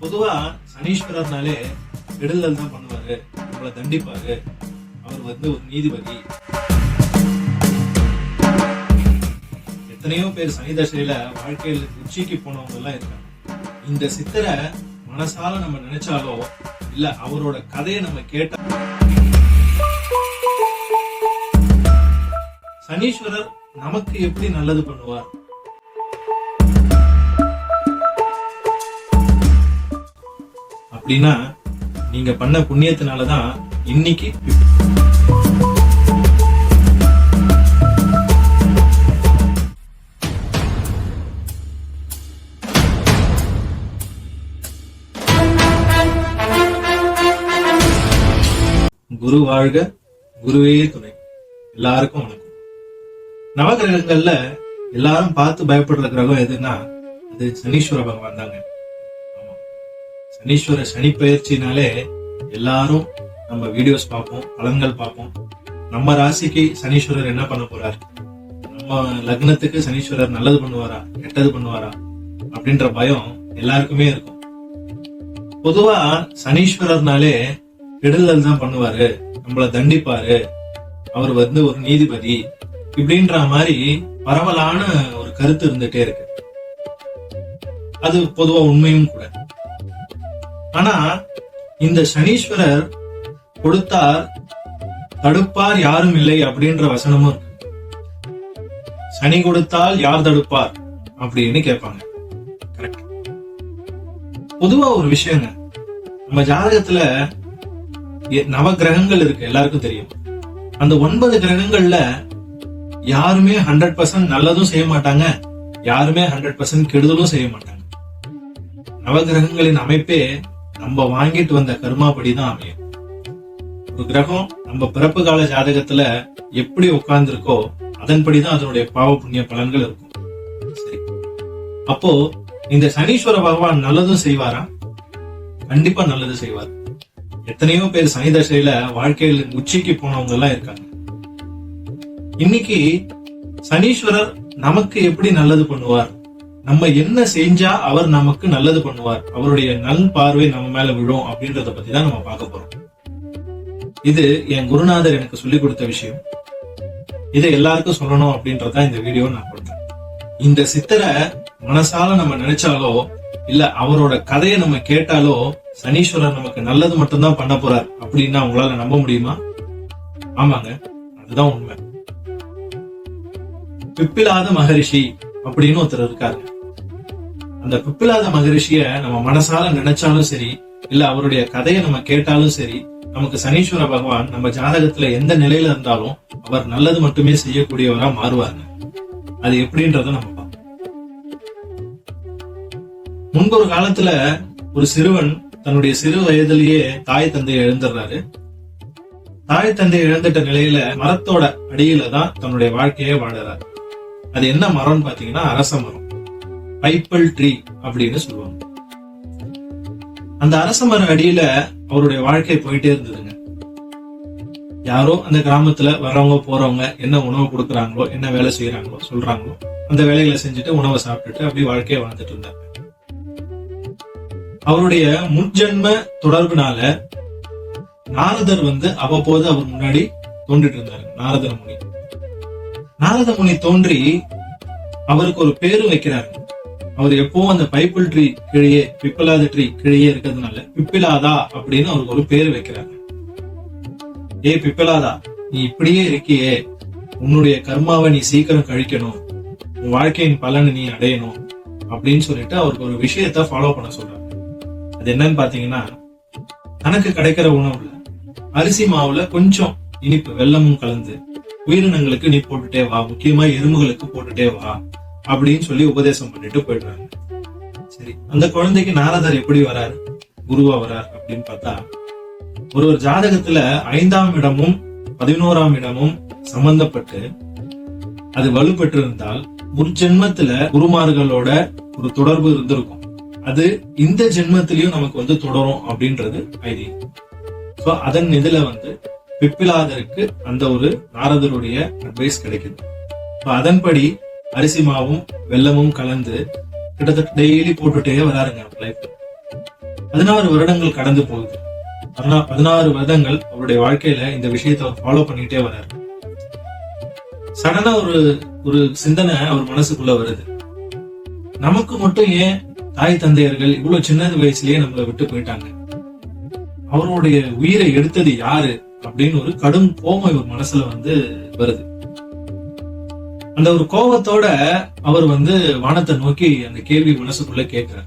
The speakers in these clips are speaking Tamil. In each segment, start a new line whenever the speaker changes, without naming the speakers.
பொதுவா சனீஸ்வரர்னாலே விடுதல் தான் பண்ணுவாரு. நம்மளை தண்டிப்பாரு. அவர் வந்து ஒரு நீதிபதி. எத்தனையோ பேர் சனி தசையில வாழ்க்கையில் உச்சிக்கு போனவங்க எல்லாம் இருக்காங்க. இந்த சித்தரை மனசால நம்ம நினைச்சாலோ இல்ல அவரோட கதையை நம்ம கேட்டா சனீஸ்வரர் நமக்கு எப்படி நல்லது பண்ணுவார்? அப்படின்னா நீங்க பண்ண புண்ணியத்தினாலதான் இன்னைக்கு குரு வாழ்க குருவே துணை. எல்லாருக்கும் வணக்கம். நவகிரகங்கள்ல எல்லாரும் பார்த்து பயப்படுற கிரகம் எதுன்னா அது சனீஸ்வர பகவான் தாங்க. சனீஸ்வர சனி பயிற்சினாலே எல்லாரும் நம்ம வீடியோஸ் பார்ப்போம் பலன்கள் பார்ப்போம். நம்ம ராசிக்கு சனீஸ்வரர் என்ன பண்ண போறார்? நம்ம லக்னத்துக்கு சனீஸ்வரர் நல்லது பண்ணுவாரா கெட்டது பண்ணுவாரா அப்படின்ற பயம் எல்லாருக்குமே இருக்கும். பொதுவா சனீஸ்வரர்னாலே விடுதல் தான் பண்ணுவாரு நம்மள தண்டிப்பாரு அவர் வந்து ஒரு நீதிபதி இப்படின்ற மாதிரி பரவலான ஒரு கருத்து இருந்துட்டே இருக்கு. அது பொதுவா உண்மையும் கூட. ஆனா இந்த சனீஸ்வரர் கொடுத்தார் தடுப்பார் யாரும் இல்லை அப்படின்ற வசனமும் சனி கொடுத்தால் யார் தடுப்பார் அப்படின்னு கேட்பாங்க. கரெக்ட் பொதுவா ஒரு விஷயங்க. நம்ம ஜாதகத்துல நவ கிரகங்கள் இருக்கு எல்லாருக்கும் தெரியும். அந்த ஒன்பது கிரகங்கள்ல யாருமே ஹண்ட்ரட் பர்சன்ட் நல்லதும் செய்ய மாட்டாங்க யாருமே ஹண்ட்ரட் பர்சன்ட் கெடுதலும் செய்ய மாட்டாங்க. நவகிரகங்களின் அமைப்பே நம்ம வாங்கிட்டு வந்த கர்மாப்படி தான் அமையும். ஒரு கிரகம் நம்ம பிறப்பு கால ஜாதகத்துல எப்படி உட்கார்ந்துருக்கோ அதன்படிதான் அதனுடைய பாவ புண்ணிய பலன்கள் இருக்கும். சரி. அப்போ இந்த சனீஸ்வர பகவான் நல்லதும் செய்வாரா? கண்டிப்பா நல்லது செய்வார். எத்தனையோ பேர் சனி தசையில வாழ்க்கையில் உச்சிக்கு போனவங்க எல்லாம் இருக்காங்க. இன்னைக்கு சனீஸ்வரர் நமக்கு எப்படி நல்லது பண்ணுவார்? நம்ம என்ன செஞ்சா அவர் நமக்கு நல்லது பண்ணுவார்? அவருடைய நல் பார்வை நம்ம மேல விழும் அப்படின்றத பத்தி தான் நம்ம பார்க்க போறோம். இது என் குருநாதர் எனக்கு சொல்லி கொடுத்த விஷயம். இதை எல்லாருக்கும் சொல்லணும் அப்படின்றத இந்த வீடியோ நான் கொடுத்தேன். இந்த சித்தரை மனசால நம்ம நினைச்சாலோ இல்ல அவரோட கதையை நம்ம கேட்டாலோ சனீஸ்வரர் நமக்கு நல்லது மட்டும்தான் பண்ண போறார் அப்படின்னா உங்களால நம்ப முடியுமா? ஆமாங்க அதுதான் உண்மை. பிப்பிலாத மகரிஷி அப்படின்னு ஒருத்தர் இருக்காரு அந்த பிப்பிலாத மகரிஷிய நம்ம மனசால நினைச்சாலும் சரி இல்ல அவருடைய கதையை நம்ம கேட்டாலும் சரி நமக்கு சனீஸ்வர பகவான் நம்ம ஜாதகத்துல எந்த நிலையில இருந்தாலும் அவர் நல்லது மட்டுமே செய்யக்கூடியவரா மாறுவாருங்க. அது எப்படின்றத நம்ம பார்ப்போம். முன்பொரு காலத்துல ஒரு சிறுவன் தன்னுடைய சிறு வயதிலேயே தாய் தந்தையை இழந்துடுறாரு. தாய் தந்தை இழந்துட்ட நிலையில மரத்தோட அடியில தான் தன்னுடைய வாழ்க்கையே வாழறாரு. அது என்ன மரம்னு பாத்தீங்கன்னா அரச மரம். பைப்பல் ட்ரீ அப்படின்னு சொல்லுவாங்க. அந்த அரச மர அடியில அவருடைய வாழ்க்கை போயிட்டே இருந்ததுங்க. யாரோ அந்த கிராமத்துல வர்றவங்க போறவங்க என்ன உணவு கொடுக்குறாங்களோ என்ன வேலை செய்யறாங்களோ சொல்றாங்களோ அந்த வேலைகளை செஞ்சுட்டு உணவை சாப்பிட்டுட்டு அப்படி வாழ்க்கையை வாழ்ந்துட்டு இருந்தாங்க. அவருடைய முன்ஜென்ம தொடர்புனால நாரதர் வந்து அவ்வப்போது அவர் முன்னாடி தோன்றிட்டு இருந்தாரு நாரதர் முனி. நாரத முனி தோன்றி அவருக்கு ஒரு பேரு வைக்கிறாரு. அவர் எப்பவும் அந்த பைப்பிள் ட்ரீ கீழே பிப்பிலாத ட்ரீ கீழே இருக்கிறதுனால பிப்பிலாதா அப்படின்னு அவருக்கு ஒரு பேர் வைக்கிறாங்க ஏ பிப்பிலாதா நீ இப்படியே இருக்கியே. உன்னுடைய கர்மாவை நீ சீக்கிரம் கழிக்கணும். உன் வாழ்க்கையின் பலனை நீ அடையணும் அப்படின்னு சொல்லிட்டு அவருக்கு ஒரு விஷயத்த ஃபாலோ பண்ண சொல்றாங்க அது என்னன்னு பாத்தீங்கன்னா தனக்கு கிடைக்கிற உணவுல அரிசி மாவுல கொஞ்சம் இனிப்பு வெள்ளமும் கலந்து உயிரினங்களுக்கு நீ போட்டுட்டே வா முக்கியமா எறும்புகளுக்கு போட்டுட்டே வா. அப்படின்னு சொல்லி உபதேசம் பண்ணிட்டு போயிடுறாங்க. சரி அந்த குழந்தைக்கு நாரதர் எப்படி வராரு? குருவா வரார் அப்படின்னு பார்த்தா ஒரு ஒரு ஜாதகத்துல ஐந்தாம் இடமும் பதினோராம் இடமும் சம்பந்தப்பட்டு அது வலுப்பெற்றிருந்தால் முற்ஜென்மத்துல குருமார்களோட ஒரு தொடர்பு இருந்திருக்கும். அது இந்த ஜென்மத்திலயும் நமக்கு வந்து தொடரும் அப்படின்றது ஐதீகம். சோ அதன் இதுல வந்து பிப்பிலாதருக்கு அந்த ஒரு நாரதருடைய அட்வைஸ் கிடைக்குது. அதன்படி அரிசி மாவும் வெள்ளமும் கலந்து கிட்டத்தட்ட டெய்லி போட்டுட்டே வராருங்க லைஃப் பதினாறு வருடங்கள் கடந்து போகுது. பதினா- பதினாறு வருடங்கள் அவருடைய வாழ்க்கையில இந்த விஷயத்தை ஃபாலோ பண்ணிட்டே வராரு. சடனா ஒரு ஒரு சிந்தனை அவர் மனசுக்குள்ள வருது. நமக்கு மட்டும் ஏன் தாய் தந்தையர்கள் இவ்வளவு சின்ன வயசுலயே நம்மளை விட்டு போயிட்டாங்க? அவருடைய உயிரை எடுத்தது யாரு? அப்படின்னு ஒரு கடும் கோபம் இவர் மனசுல வந்து வருது. அந்த ஒரு கோபத்தோட அவர் வந்து வானத்தை நோக்கி அந்த கேள்வி மனசுக்குள்ள கேட்கிறார்.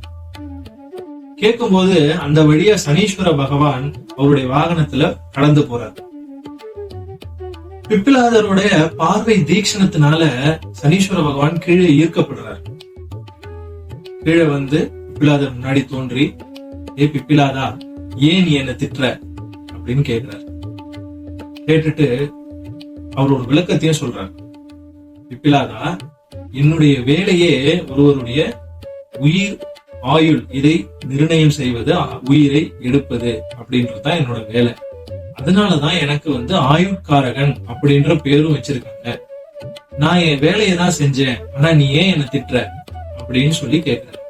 கேட்கும்போது அந்த வழியா சனீஸ்வர பகவான் அவருடைய வாகனத்துல கடந்து போறார். பிப்பிலாதருடைய பார்வை தீக்ஷணத்தினால சனீஸ்வர பகவான் கீழே ஈர்க்கப்படுறார். கீழே வந்து பிப்பிலாதர் முன்னாடி தோன்றி ஏ பிப்பிலாதா ஏன் நீ என்ன திட்டுற? அப்படின்னு கேட்கிறார். கேட்டுட்டு அவர் ஒரு விளக்கத்தையும் சொல்றாரு. பிப்பிலாதா என்னுடைய வேலையே ஒருவருடைய உயிர் ஆயுள் இதை நிர்ணயம் செய்வது உயிரை எடுப்பது அப்படின்றது தான் என்னோட வேலை. அதனாலதான் எனக்கு வந்து ஆயுட்காரகன் அப்படின்ற பேரும் வச்சிருக்காங்க. நான் என் வேலையை தான் செஞ்சேன் ஆனா நீ ஏன் என்ன திட்டுற அப்படின்னு சொல்லி கேக்குற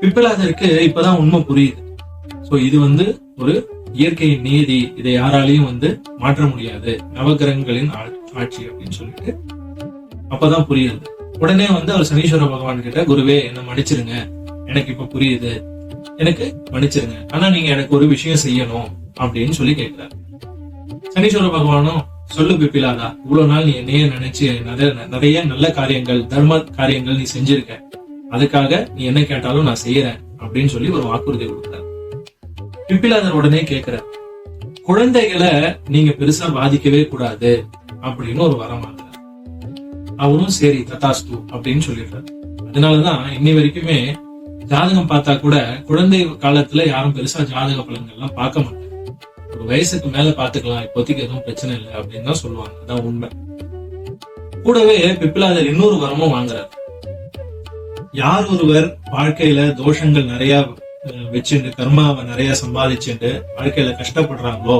பிப்பலாதருக்கு இப்பதான் உண்மை புரியுது. சோ இது வந்து ஒரு இயற்கையின் நீதி இதை யாராலையும் வந்து மாற்ற முடியாது. நவகிரகங்களின் ஆ- ஆட்சி அப்படின்னு சொல்லிட்டு. அப்பதான் புரியுது. உடனே வந்து அவர் சனீஸ்வர பகவான் கிட்ட குருவே என்ன மன்னிச்சிருங்க. எனக்கு இப்ப புரியுது. எனக்கு மன்னிச்சிருங்க. ஆனா நீங்க எனக்கு ஒரு விஷயம் செய்யணும். அப்படின்னு சொல்லி கேட்கிறார் சனீஸ்வர பகவானும் சொல்லு பிப்பிலாதா இவ்வளவு நாள் நீ என்னைய நினைச்சு நிறைய- நிறைய நல்ல காரியங்கள் தர்ம காரியங்கள் நீ செஞ்சிருக்க. அதுக்காக நீ என்ன கேட்டாலும் நான் செய்யறேன். அப்படின்னு சொல்லி ஒரு வாக்குறுதி கொடுக்குறார். பிப்பிலாதர் உடனே கேட்கிறார் குழந்தைகளை நீங்க பெருசா பாதிக்கவே கூடாது. அப்படின்னு ஒரு வரம் வாங்க அவரும் சரி ததாஸ்து அப்படின்னு சொல்லிடுறாரு. அதனாலதான் இன்னை வரைக்குமே ஜாதகம் பார்த்தா கூட குழந்தை காலத்துல யாரும் பெருசா ஜாதக பலன்கள்லாம் பார்க்க மாட்டாங்க. ஒரு வயசுக்கு மேல பாத்துக்கலாம் இப்போதைக்கு எதுவும் பிரச்சனை இல்லை அப்படின்னு தான் சொல்லுவாங்க. அதான் உண்மை. கூடவே பிப்பிலாதர் இன்னொரு வரமும் வாங்குறாரு. யார் ஒருவர் வாழ்க்கையில தோஷங்கள் நிறைய வச்சுட்டு வச்சுண்டு கர்மாவை நிறைய சம்பாதிச்சுட்டு வாழ்க்கையில கஷ்டப்படுறாங்களோ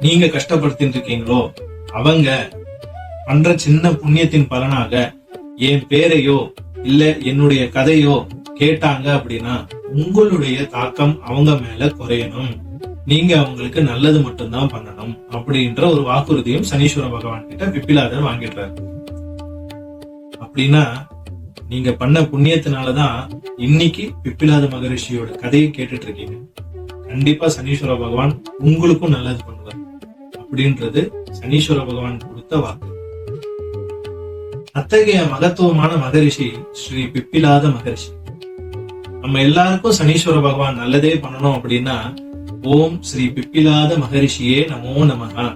நீங்க கஷ்டப்படுத்திட்டு இருக்கீங்களோ அவங்க பண்ற சின்ன புண்ணியத்தின் பலனாக என் பேரையோ இல்ல என்னுடைய கதையோ கேட்டாங்க அப்படின்னா உங்களுடைய தாக்கம் அவங்க மேல குறையணும். நீங்க அவங்களுக்கு நல்லது மட்டும்தான் பண்ணணும் அப்படின்ற ஒரு வாக்குறுதியும் சனீஸ்வர பகவான் கிட்ட பிப்பிலாதர் வாங்கிடுறாரு. அப்படின்னா நீங்க பண்ண புண்ணியத்தினாலதான் இன்னைக்கு பிப்பிலாத மகரிஷியோட கதையை கேட்டுட்டு இருக்கீங்க. கண்டிப்பா சனீஸ்வர பகவான் உங்களுக்கும் நல்லது பண்ணுவார். அப்படின்றது சனீஸ்வர பகவான் கொடுத்த வாக்கு. அத்தகைய மகத்துவமான மகரிஷி ஸ்ரீ பிப்பிலாத மகரிஷி. நம்ம எல்லாருக்கும் சனீஸ்வர பகவான் நல்லதே பண்ணணும் அப்படின்னா ஓம் ஸ்ரீ பிப்பிலாத மகரிஷியே நமோ நமகா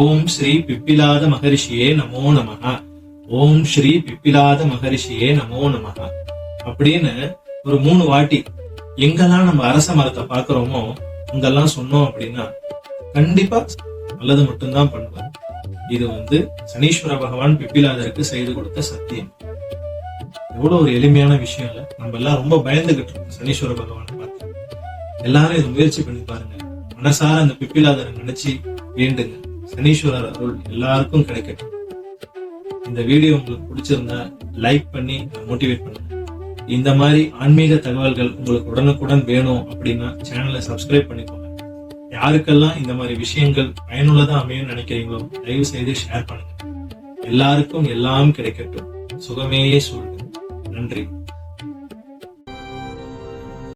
ஓம் ஸ்ரீ பிப்பிலாத மகரிஷியே நமோ நமகா ஓம் ஸ்ரீ பிப்பிலாத மகரிஷியே நமோ நமகா அப்படின்னு ஒரு மூணு வாட்டி எங்கெல்லாம் நம்ம அரச மரத்தை பாக்குறோமோ அங்கெல்லாம் சொன்னோம் அப்படின்னா கண்டிப்பா நல்லது மட்டும்தான் பண்ணுவார். இது வந்து சனீஸ்வர பகவான் பிப்பிலாதருக்கு செய்து கொடுத்த சத்தியம். எவ்வளவு ஒரு எளிமையான விஷயம் இல்ல. நம்ம எல்லாம் ரொம்ப பயந்துகிட்டு இருக்கோம் சனீஸ்வர பகவானை பார்த்து. எல்லாரும் இது முயற்சி பண்ணி பாருங்க. மனசார அந்த பிப்பிலாதரை நினைச்சு வேண்டுங்க. சனீஸ்வரர் அருள் எல்லாருக்கும் கிடைக்கட்டும். இந்த வீடியோ உங்களுக்கு பிடிச்சிருந்தா லைக் பண்ணி மோட்டிவேட் பண்ணுங்க. இந்த மாதிரி ஆன்மீக தகவல்கள் உங்களுக்கு உடனுக்குடன் வேணும் அப்படின்னா சேனலை சப்ஸ்கிரைப் பண்ணிக்கோங்க. யாருக்கெல்லாம் இந்த மாதிரி விஷயங்கள் பயனுள்ளதா அமையும் நினைக்கிறீங்களோ தயவு செய்து ஷேர் பண்ணுங்க. எல்லாருக்கும் எல்லாம் கிடைக்கட்டும். சுகமே சொல்லுங்க நன்றி.